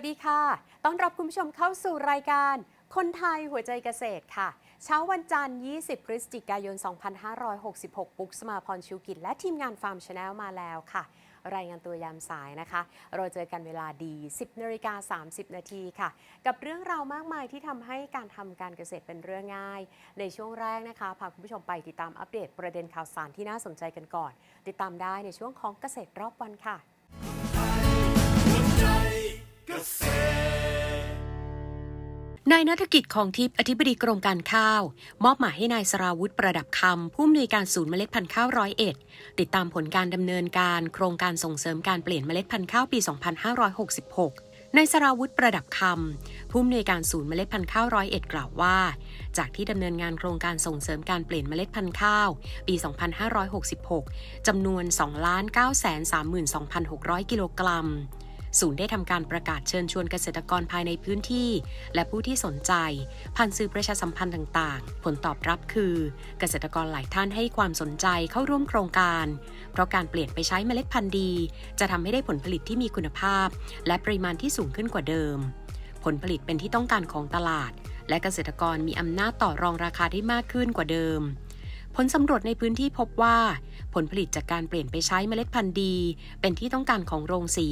วัสดีค่ะ ต้อนรับคุณผู้ชมเข้าสู่รายการ คนไทยหัวใจเกษตรค่ะ เช้าวันจันทร์ 20 พฤศจิกายน 2566 ปุ๊กสมาพรชิวกิจ และทีมงานฟาร์มชาแนลมาแล้วค่ะ รายงานตัวยามสายนะคะ เราเจอกันเวลาดี 10นาฬิกา30 นาทีค่ะ กับเรื่องราวมากมายที่ทำให้การทำการเกษตรเป็นเรื่องง่าย ในช่วงแรกนะคะพาคุณผู้ชมไปติดตามอัปเดตประเด็นข่าวสารที่น่าสนใจกันก่อน ติดตามได้ในช่วงของเกษตรรอบวันค่ะ นายนัฐกิจของทิพย์อธิบดีกรมการข้าว มอบหมายให้นายสราวุธประดับคำผู้อำนวยการศูนย์เมล็ดพันธุ์ข้าวร้อยเอ็ดติดตามผลการดำเนินการโครงการส่งเสริมการเปลี่ยนเมล็ดพันธุ์ข้าวปี 2566นายสราวุธประดับคำผู้อำนวยการศูนย์เมล็ดพันธุ์ข้าวร้อยเอ็ดกล่าวว่า จากที่ดำเนินงานโครงการส่งเสริมการเปลี่ยนเมล็ดพันธุ์ข้าว ปี 2566 จำนวน 2,932,600 กิโลกรัม ศูนย์ได้ทำการประกาศเชิญชวนเกษตรกรภายในพื้นที่ และผู้ที่สนใจ ผ่านสื่อประชาสัมพันธ์ต่างๆ ผลตอบรับคือ เกษตรกรหลายท่านให้ความสนใจเข้าร่วมโครงการ เพราะการเปลี่ยนไปใช้เมล็ดพันธุ์ดี จะทำให้ได้ผลผลิตที่มีคุณภาพ และปริมาณที่สูงขึ้นกว่าเดิม ผลผลิตเป็นที่ต้องการของตลาด และเกษตรกรมีอำนาจต่อรองราคาได้มากขึ้นกว่าเดิม ผลสำรวจในพื้นที่พบว่า ผลผลิตจากการเปลี่ยนไปใช้เมล็ดพันธุ์ดี เป็นที่ต้องการของโรงสี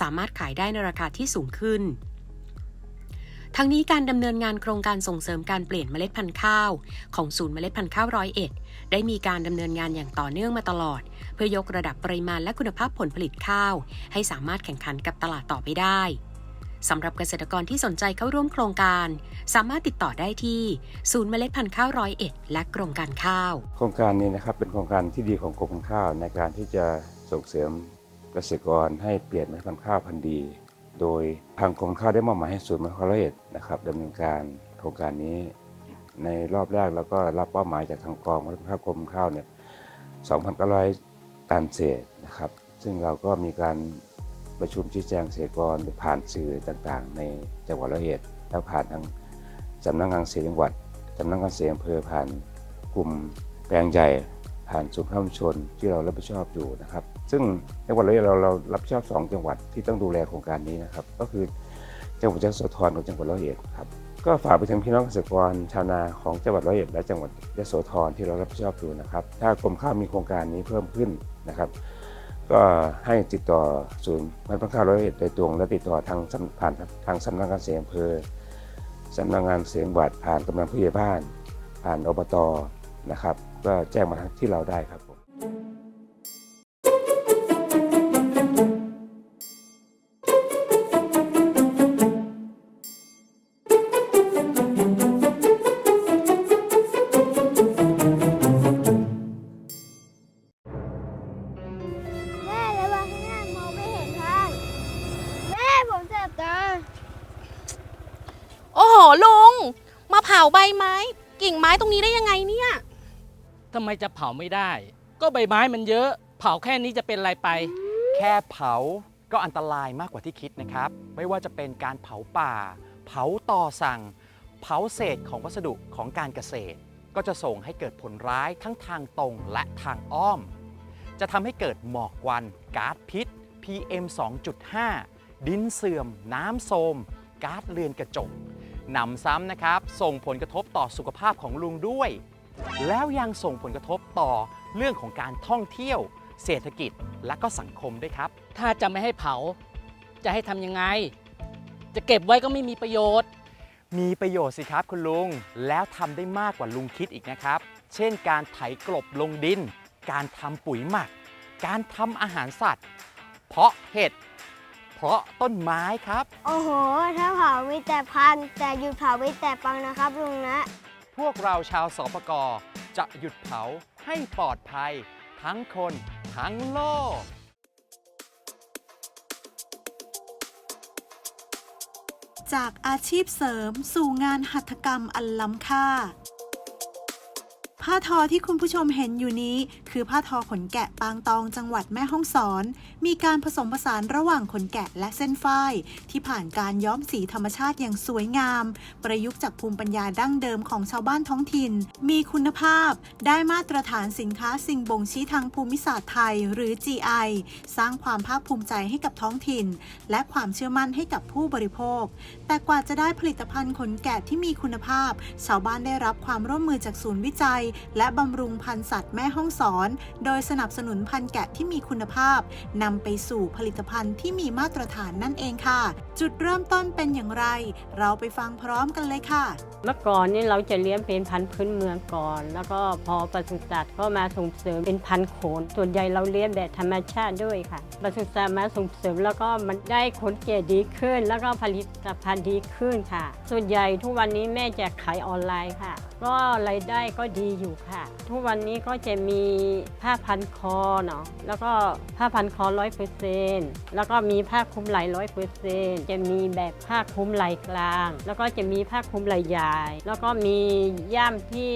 สามารถขายได้ในราคาที่สูงขึ้นทั้งนี้การดำเนินงานโครงการส่งเสริมการเปลี่ยนเมล็ดพันธุ์ข้าว ของศูนย์เมล็ดพันธุ์ข้าวร้อยเอ็ดได้มีการดำเนินงานอย่างต่อเนื่องมาตลอด เพื่อยกระดับปริมาณและคุณภาพผลผลิตข้าว ให้สามารถแข่งขันกับตลาดต่อไปได้ สำหรับเกษตรกรที่สนใจเข้าร่วมโครงการ สามารถติดต่อได้ที่ ศูนย์เมล็ดพันธุ์ข้าวร้อยเอ็ดและกรมการข้าว โครงการนี้นะครับเป็นโครงการที่ดีของกรมการข้าวในการที่จะส่งเสริมเกษตรกรให้เปลี่ยนเมล็ดพันธุ์ข้าวพันธุ์ดี โดยทางกรมข้าวได้มอบหมายให้ศูนย์เมล็ดข้าวร้อยเอ็ดนะครับดำเนินการโครงการนี้ ในรอบแรกแล้วก็รับเป้าหมายจากทางกองเมล็ดพันธุ์ข้าวกรมข้าวเนี่ย2,900 ตันเศษนะครับ ซึ่งเราก็มีการ ประชุมชี้แจงเกษตรกรผ่านสื่อต่างๆ ในจังหวัดร้อยเอ็ดแล้วผ่านทางสำนักงานเกษตรจังหวัดสำนักงานเกษตรอำเภอผ่านกลุ่มแปลงใหญ่ผ่านศูนย์ข้าวชุมชนที่เรารับผิดชอบอยู่นะครับ ซึ่งจังหวัดร้อยเอ็ดเราเรารับผิดชอบ 2 จังหวัดที่ต้องดูแลโครงการนี้นะครับ ก็คือจังหวัดยโสธรกับจังหวัดร้อยเอ็ดครับก็ฝากไปถึงพี่น้องเกษตรกรชาวนาของจังหวัดร้อยเอ็ดและจังหวัดยโสธรที่เรารับผิดชอบอยู่นะครับ ถ้ากรมข้าวมีโครงการนี้เพิ่มขึ้นนะครับ ก็ให้ติดต่อศูนย์พันธุ์ข้าวร้อยเอ็ดโดยตรงและติดต่อทางสำผ่านทางสำนักงานเสียงอำเภอสำนักงานเสียงบัตรผ่านกำนันผู้ใหญ่บ้าน ผ่านอบตนะครับ ก็แจ้งมาที่เราได้ครับำไมจะเผาไม่ได้ ก็ใบไม้มันเยอะ เผาแค่นี้จะเป็นไรไป แค่เผาก็อันตรายมากกว่าที่คิดนะครับ ไม่ว่าจะเป็นการเผาป่า เผาต่อสั่ง เผาเศษของวัสดุของการเกษตร ก็จะส่งให้เกิดผลร้ายทั้งทางตรงและทางอ้อม จะทำให้เกิดหมอกควันก๊าซพิษ PM 2.5 ดินเสื่อม น้ำโทมก๊าซเรือนกระจกหนำซ้ำนะครับ ส่งผลกระทบต่อสุขภาพของลุงด้วย แล้วยังส่งผลกระทบต่อเรื่องของการท่องเที่ยว เศรษฐกิจและก็สังคมด้วยครับ ถ้าจะไม่ให้เผา จะให้ทำยังไง จะเก็บไว้ก็ไม่มีประโยชน์ มีประโยชน์สิครับคุณลุง แล้วทำได้มากกว่าลุงคิดอีกนะครับ เช่นการไถกลบลงดิน การทำปุ๋ยหมัก การทำอาหารสัตว์ เพาะเห็ด เพาะต้นไม้ครับ โอ้โห ถ้าเผามีแต่พัน แต่หยุดเผามีแต่ปังนะครับลุงนะ พวกเราชาวสปกจะหยุดเผาให้ปลอดภัย ทั้งคนทั้งโลก จากอาชีพเสริมสู่งานหัตถกรรมอันล้ำค่า ผ้าทอที่คุณผู้ชมเห็นอยู่นี้ คือผ้าทอขนแกะปางตองจังหวัดแม่ฮ่องสอน มีการผสมผสานระหว่างขนแกะและเส้นฝ้าย ที่ผ่านการย้อมสีธรรมชาติอย่างสวยงาม ประยุกต์จากภูมิปัญญาดั้งเดิมของชาวบ้านท้องถิ่น มีคุณภาพ ได้มาตรฐานสินค้าสิ่งบ่งชี้ทางภูมิศาสตร์ไทย หรือ GI สร้างความภาคภูมิใจให้กับท้องถิ่น และความเชื่อมั่นให้กับผู้บริโภค แต่กว่าจะได้ผลิตภัณฑ์ขนแกะที่มีคุณภาพ ชาวบ้านได้รับความร่วมมือจากศูนย์วิจัย และบำรุงพันธุ์สัตว์แม่ห้องสอนโดยสนับสนุนพันธุ์แกะที่มีคุณภาพนำไปสู่ผลิตภัณฑ์ที่มีมาตรฐานนั่นเองค่ะ จุดเริ่มต้นเป็นอย่างไร เราไปฟังพร้อมกันเลยค่ะ เมื่อก่อนนี่เราจะเลี้ยงเป็นพันธุ์พื้นเมืองก่อน แล้วก็พอปศุสัตว์ก็มาส่งเสริมเป็นพันธุ์โขน ส่วนใหญ่เราเลี้ยงแบบธรรมชาติด้วยค่ะปศุสัตว์มาส่งเสริมแล้วก็มันได้ขนแก่ดีขึ้น แล้วก็ผลิตภัณฑ์ดีขึ้นค่ะ ส่วนใหญ่ทุกวันนี้แม่จะขายออนไลน์ค่ะ ก็รายได้ก็ดีอยู่ค่ะ ทุกวันนี้ก็จะมีผ้าพันคอเนาะแล้วก็ผ้าพันคอร้อยเปอร์เซ็นต์แล้วก็มีผ้าคลุมไหล่ร้อยเปอร์เซ็นต์จะมีแบบผ้าคลุมไหล่กลาง แล้วก็จะมีผ้าคลุมไหล่ใหญ่แล้วก็มีย่ามที่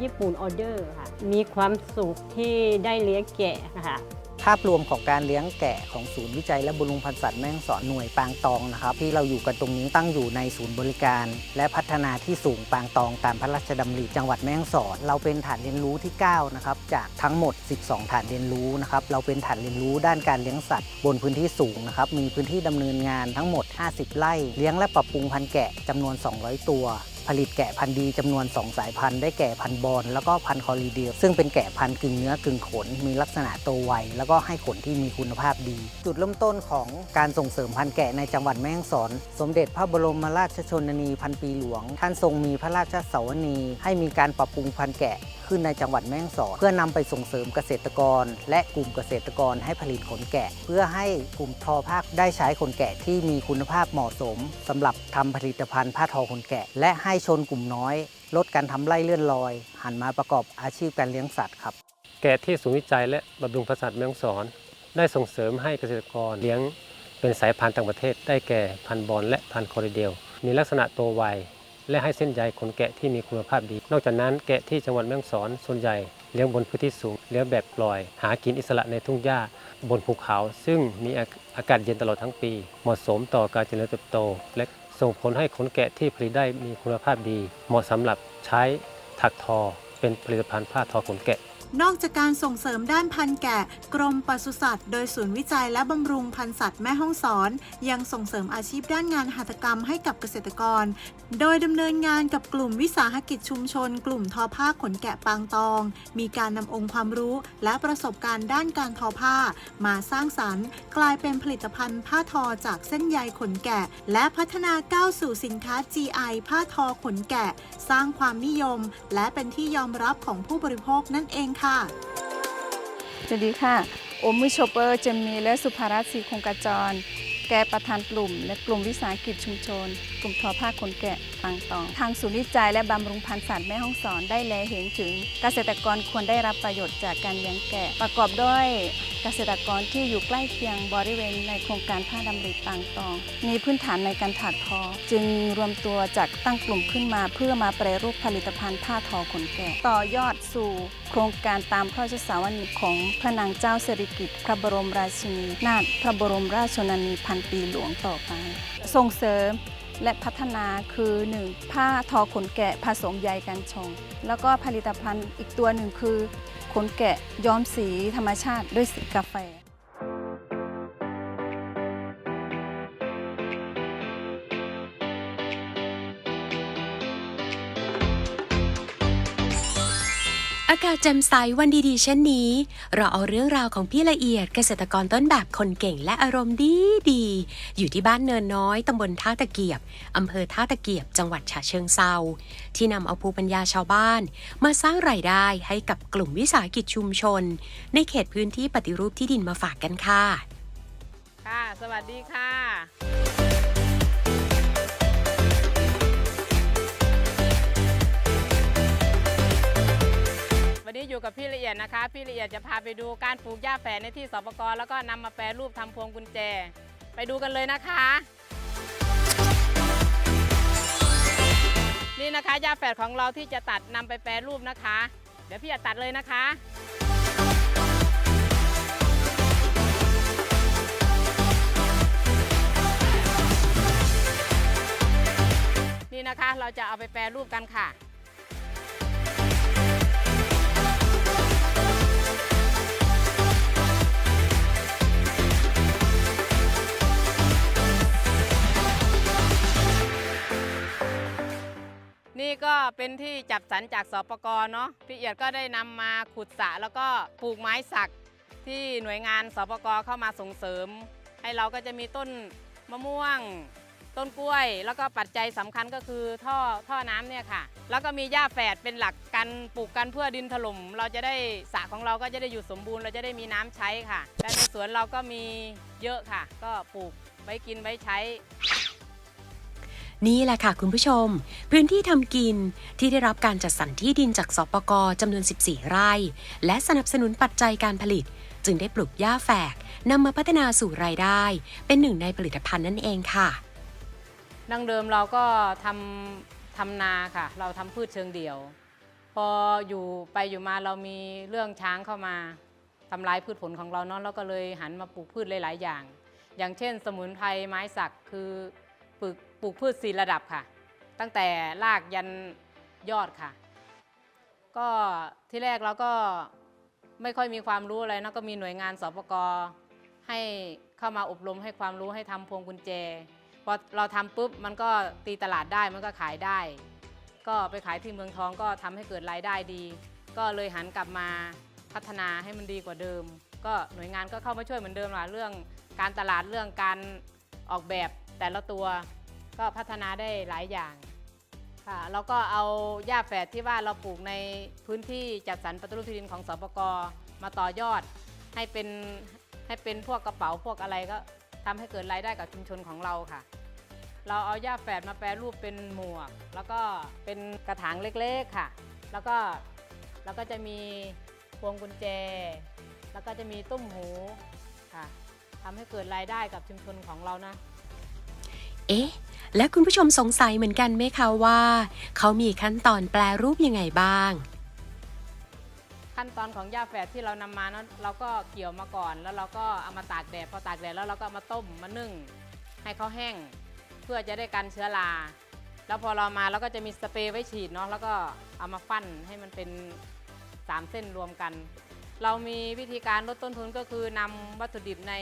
ญี่ปุ่นออเดอร์ค่ะ มีความสุขที่ได้เลี้ยงแกะค่ะ ภาพรวมของการเลี้ยงแกะของศูนย์วิจัยและบำรุงพันธุ์สัตว์แม่ฮ่องสอนหน่วยปางตองนะครับ ที่เราอยู่กันตรงนี้ตั้งอยู่ในศูนย์บริการ และพัฒนาที่สูงปางตองตามพระราชดำริจังหวัดแม่ฮ่องสอน เราเป็นฐานเรียนรู้ที่9นะครับจากทั้งหมด 12 ฐานเรียนรู้นะครับเราเป็นฐานเรียนรู้ด้านการเลี้ยงสัตว์ บนพื้นที่สูงนะครับมีพื้นที่ดำเนินงานทั้งหมด 50 ไร่ เลี้ยงและปรับปรุงพันธุ์แกะจำนวน 200 ตัว ผลิตแกะพันธุ์ดีจำนวน 2 สายพันธุ์ได้แก่พันธุ์บอลแล้วก็พันธุ์คอรีเดียซึ่งเป็นแกะพันธุ์กึ่งเนื้อกึ่งขน มีลักษณะโตไวแล้วก็ให้ขนที่มีคุณภาพดี จุดเริ่มต้นของการส่งเสริมพันธุ์แกะในจังหวัดแม่ฮ่องสอน สมเด็จพระบรมราชชนนีพันปีหลวง ท่านทรงมีพระราชสวนี ให้มีการปรับปรุงพันธุ์แกะขึ้นในจังหวัดแม่ฮ่องสอน เพื่อนำไปส่งเสริมเกษตรกร และกลุ่มเกษตรกรให้ผลิตขนแกะ เพื่อให้กลุ่มทอผ้าได้ใช้ขนแกะที่มีคุณภาพเหมาะสมสำหรับทำผลิตภัณฑ์ผ้าทอขนแกะ และให้ชนกลุ่มน้อย ลดการทำไร่เลื่อนลอย หันมาประกอบอาชีพการเลี้ยงสัตว์ครับ แกะที่ศูนย์วิจัยและบำรุงพันธุ์สัตว์แม่ฮ่องสอน ได้ส่งเสริมให้เกษตรกรเลี้ยงเป็นสายพันธุ์ต่างประเทศ ได้แก่พันธุ์บอลและพันธุ์คอริเดล มีลักษณะโตไวและให้เส้นใยขนแกะที่มีคุณภาพดี นอกจากนั้นแกะที่จังหวัดแม่ฮ่องสอนส่วนใหญ่เลี้ยงบนพื้นที่สูงเลี้ยงแบบปล่อย หากินอิสระในทุ่งหญ้าบนภูเขา ซึ่งมีอาอากาศเย็นตลอดทั้งปี เหมาะสมต่อการเจริญเติบโต และ ส่งผลให้ขนแกะที่ผลิตได้มีคุณภาพดี เหมาะสำหรับใช้ถักทอเป็นผลิตภัณฑ์ผ้าทอขนแกะ นอกจากการส่งเสริมด้านพันธุ์แกะ กรมปศุสัตว์ โดยศูนย์วิจัยและบำรุงพันธุ์สัตว์แม่ฮ่องสอน ยังส่งเสริมอาชีพด้านงานหัตถกรรมให้กับเกษตรกร โดยดำเนินงานกับกลุ่มวิสาหกิจชุมชน กลุ่มทอผ้าขนแกะปางตอง มีการนำองค์ความรู้และประสบการณ์ด้านการทอผ้า มาสร้างสรรค์ กลายเป็นผลิตภัณฑ์ผ้าทอจากเส้นใยขนแกะ และพัฒนาก้าวสู่สินค้า GI ผ้าทอขนแกะ สร้างความนิยม และเป็นที่ยอมรับของผู้บริโภคนั่นเองค่ะสวัสดีค่ะ โอมมือโชเปอร์เจมมีและสุภารัตน์ศรีคงกระจร แกประธานกลุ่ม และกลุ่มวิสาหกิจชุมชน กลุ่มทอผ้าขนแกะ ปางตอง ทางศูนย์วิจัยและบำรุงพันธุ์สัตว์แม่ฮ่องสอนได้แลเห็นถึงเกษตรกรควรได้รับประโยชน์จากการเลี้ยงแกะ ประกอบด้วยเกษตรกรที่อยู่ใกล้เคียงบริเวณในโครงการผ้าดำริปางตอง มีพื้นฐานในการถักทอ จึงรวมตัวจากตั้งกลุ่มขึ้นมาเพื่อมาแปรรูปผลิตภัณฑ์ผ้าทอขนแกะ ต่อยอดสู่โครงการตามพระราชสาวนีของพระนางเจ้าสิริกิติ์พระบรมราชินี นาถพระบรมราชชนนีพันปีหลวงต่อไป ส่งเสริม และพัฒนาคือ 1. ผ้าทอขนแกะผสมใยกันชง แล้วก็ผลิตภัณฑ์อีกตัวหนึ่งคือ ขนแกะย้อมสีธรรมชาติด้วยสีกาแฟ อากาศแจ่มใสวันดีๆ เช่นนี้ เราเอาเรื่องราวของพี่ละเอียดเกษตรกรต้นแบบคนเก่งและอารมณ์ดีดีๆอยู่ที่บ้านเนินน้อยตำบลท่าตะเกียบอำเภอท่าตะเกียบจังหวัดฉะเชิงเซาที่นำเอาภูมิปัญญาชาวบ้าน มาสร้างรายได้ให้กับกลุ่มวิสาหกิจชุมชน ในเขตพื้นที่ปฏิรูปที่ดินมาฝากกันค่ะ ค่ะ สวัสดีค่ะ ยู่กับพี่ละเอียดนะคะพี่ละเอียดจะพาไปดูการปลูกหญ้าแฝดในที่สปกรแล้วก็นำมาแปรรูปทำพวงกุญแจ ไปดูกันเลยนะคะ นี่นะคะหญ้าแฝดของเราที่จะตัดนำไปแปรรูปนะคะ เดี๋ยวพี่จะตัดเลยนะคะนี่นะคะเราจะเอาไปแปรรูปกันค่ะ นี่ก็เป็นที่จับสรรจากสปกรเนาะพี่เอียดก็ได้นำมาขุดสระแล้วก็ปลูกไม้สักที่หน่วยงานสปกรเข้ามาส่งเสริม ให้เราก็จะมีต้นมะม่วง ต้นกล้วย แล้วก็ปัจจัยสำคัญก็คือท่อท่อน้ำเนี่ยค่ะ แล้วก็มีหญ้าแฝดเป็นหลักกันปลูกกันเพื่อดินถล่ม เราจะได้สระของเราก็จะได้อยู่สมบูรณ์เราจะได้มีน้ำใช้ค่ะ และในสวนเราก็มีเยอะค่ะ ก็ปลูกไว้กินไว้ใช้ นี่แหละค่ะคุณผู้ชม พื้นที่ทำกินที่ได้รับการจัดสรรที่ดินจากสปกจำนวน 14 ไร่ และสนับสนุนปัจจัยการผลิต จึงได้ปลูกหญ้าแฝกนำมาพัฒนาสู่รายได้ เป็นหนึ่งในผลิตภัณฑ์นั่นเองค่ะ ดั้งเดิมเราก็ทำทำนาค่ะ เราทำพืชเชิงเดี่ยว พออยู่ไปอยู่มาเรามีเรื่องช้างเข้ามาทำลายพืชผลของเราเนาะเราก็เลยหันมาปลูกพืชหลาย ๆ อย่าง อย่างเช่น สมุนไพรไม้สักคือ ปลูกพืชสี่ระดับค่ะ ตั้งแต่รากยันยอดค่ะ ก็ที่แรกเราก็ไม่ค่อยมีความรู้อะไรนะก็มีหน่วยงานสปกให้เข้ามาอบรมให้ความรู้ให้ทำพวงกุญแจพอเราทำปุ๊บมันก็ตีตลาดได้มันก็ขายได้ ก็ไปขายที่เมืองทองก็ทำให้เกิดรายได้ดี ก็เลยหันกลับมาพัฒนาให้มันดีกว่าเดิม ก็หน่วยงานก็เข้ามาช่วยเหมือนเดิมละเรื่องการตลาดเรื่องการออกแบบแต่ละตัว ก็พัฒนาได้หลายอย่างค่ะแล้วก็เอาหญ้าแฝดที่ว่าเราปลูกในพื้นที่จัดสรรปฏิรูปที่ดินของสปกมาต่อยอด ให้เป็นให้เป็นพวกกระเป๋าพวกอะไรก็ทำให้เกิดรายได้กับชุมชนของเราค่ะ เราเอาหญ้าแฝดมาแปรรูปเป็นหมวก แล้วก็เป็นกระถางเล็กๆค่ะ แล้วก็แล้วก็จะมีพวงกุญแจ แล้วก็จะมีตุ้มหูค่ะทำให้เกิดรายได้กับชุมชนของเรานะ เอ๊ะ และคุณผู้ชมสงสัยเหมือนกันไหมคะว่า เขามีขั้นตอนแปลรูปยังไงบ้าง ขั้นตอนของหญ้าแฝดที่เรานำมาเนอะเราก็เกี่ยวมาก่อน แล้วเราก็เอามาตากแดดพอตากแดดแล้วเราก็เอามาต้มมานึ่ง ให้เขาแห้ง เพื่อจะได้กันเชื้อราแล้วพอเรามาเราก็จะมีสเปรย์ไว้ฉีดเนาะแล้วก็เอามาฟั่นให้มันเป็น3เส้นรวมกัน เรามีวิธีการลดต้นทุนก็คือนำวัตถุดิบใน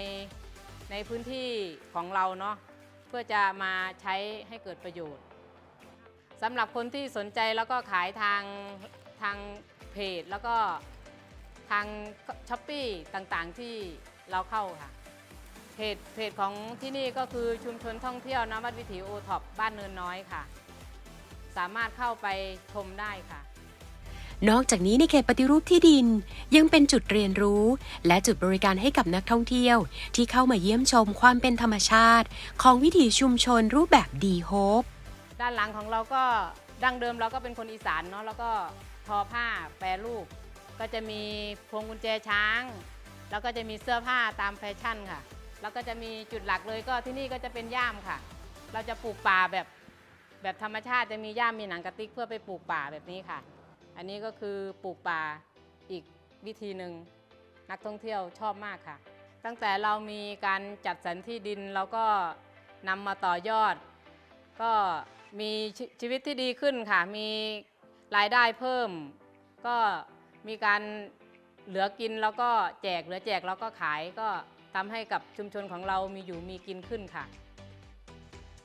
ในพื้นที่ของเราเนาะ เพื่อจะมาใช้ให้เกิดประโยชน์สำหรับคนที่สนใจแล้วก็ขายทางทางเพจแล้วก็ทางช้อปปี้ต่างๆที่เราเข้าค่ะเพจเพจของที่นี่ก็คือชุมชนท่องเที่ยวนวัดวิถีโอท็อปบ้านเนินน้อยค่ะ สามารถเข้าไปชมได้ค่ะ นอกจากนี้ในเขตปฏิรูปที่ดินยังเป็นจุดเรียนรู้ และจุดบริการให้กับนักท่องเที่ยว ที่เข้ามาเยี่ยมชมความเป็นธรรมชาติ ของวิถีชุมชนรูปแบบดีโฮปด้านหลังของเราก็ดั้งเดิมเราก็เป็นคนอีสานเนาะแล้วก็ทอผ้าแปรรูป ก็จะมีพวงกุญแจช้าง แล้วก็จะมีเสื้อผ้าตามแฟชั่นค่ะ แล้วก็จะมีจุดหลักเลยก็ที่นี่ก็จะเป็นย่ามค่ะ เราจะปลูกป่าแบบแบบธรรมชาติจะมีย่ามมีหนังกระติกเพื่อไปปลูกป่าแบบนี้ค่ะ อันนี้ก็คือปลูกป่าอีกวิธีหนึ่งนักท่องเที่ยวชอบมากค่ะ ตั้งแต่เรามีการจัดสรรที่ดินเราก็นำมาต่อยอด ก็มีชชีวิตที่ดีขึ้นค่ะ มีรายได้เพิ่ม ก็มีการเหลือกินแล้วก็แจกเหลือแจกแล้วก็ขายก็ทำให้กับชุมชนของเรามีอยู่มีกินขึ้นค่ะ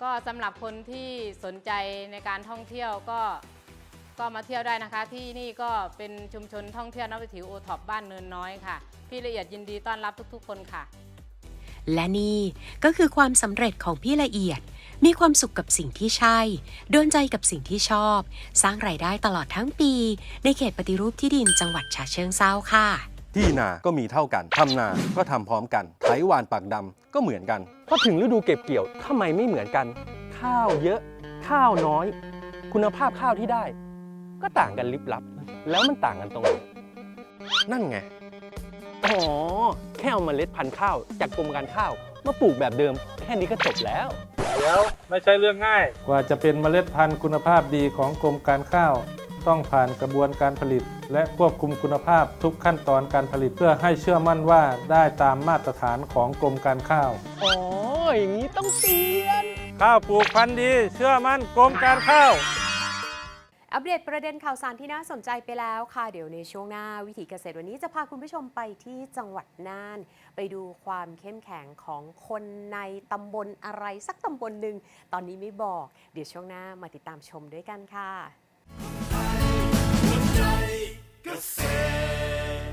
ก็สำหรับคนที่สนใจในการท่องเที่ยวก็ ก็มาเที่ยวได้นะคะ ที่นี่ก็เป็นชุมชนท่องเที่ยวนวิถีโอท็อปบ้านเนินน้อยค่ะ พี่ละเอียดยินดีต้อนรับทุกๆ คนค่ะ และนี่ก็คือความสำเร็จของพี่ละเอียด มีความสุขกับสิ่งที่ใช่โดนใจกับสิ่งที่ชอบ สร้างรายได้ตลอดทั้งปี ในเขตปฏิรูปที่ดินจังหวัดฉะเชิงเซาค่ะ ที่นา ก็มีเท่ากัน ทำนา ก็ทำพร้อมกัน ไถหวานปากดำก็เหมือนกัน พอถึงฤดูเก็บเกี่ยวทำไมไม่เหมือนกัน ข้าวเยอะ ข้าวน้อย คุณภาพข้าวที่ได้ ก็ต่างกันลิบลับ แล้วมันต่างกันตรงไหนนั่นไง อ๋อ แค่เอาเมล็ดพันธุ์ข้าว จากกรมการข้าว มาปลูกแบบเดิม แค่นี้ก็จบแล้ว เดี๋ยวไม่ใช่เรื่องง่าย กว่าจะเป็นเมล็ดพันธุ์คุณภาพดีของกรมการข้าว ต้องผ่านกระบวนการผลิต และควบคุมคุณภาพทุกขั้นตอนการผลิตเพื่อให้เชื่อมั่นว่าได้ตามมาตรฐานของกรมการข้าว อ๋อ อย่างนี้ต้องเปลี่ยน ข้าวปลูกพันธุ์ดี เชื่อมั่นกรมการข้าว อัปเดตประเด็นข่าวสารที่น่าสนใจไปแล้วค่ะ เดี๋ยวในช่วงหน้าวิถีเกษตรวันนี้จะพาคุณผู้ชมไปที่จังหวัดน่าน ไปดูความเข้มแข็งของคนในตำบลอะไรสักตำบลหนึ่งตอนนี้ไม่บอก เดี๋ยวช่วงหน้ามาติดตามชมด้วยกันค่ะเกษตร